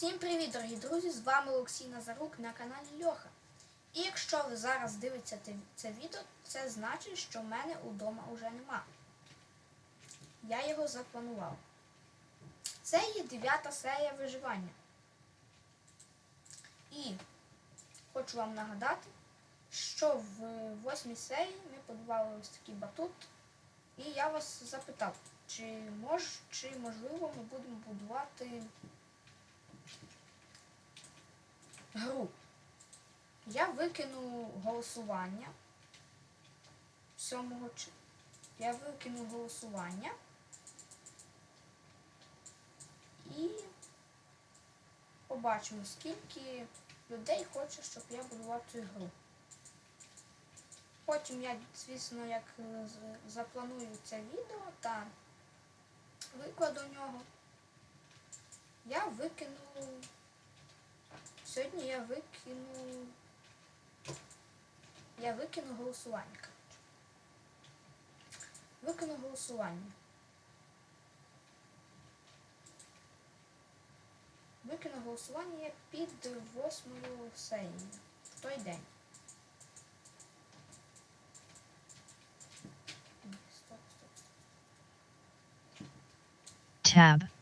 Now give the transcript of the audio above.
Всім привіт, дорогі друзі! З вами Олексій Назарук на каналі Льоха. І якщо ви зараз дивитеся це відео, це значить, що мене вдома вже нема. Я його запланував. Це є дев'ята серія виживання. І хочу вам нагадати, що в восьмій серії ми подавали ось такий батут. І я вас запитав, чи, мож, чи можливо ми будемо будувати гру. Я викину голосування 7 чи- Я викину голосування і побачимо, скільки людей хоче, щоб я будував цю гру. Потім я, звісно, як е, запланую це відео та викладу нього, я викину Сьогодні я викину. Я викину голосування. Викину голосування. Викину голосування під восьмою серією. В той день. Tab.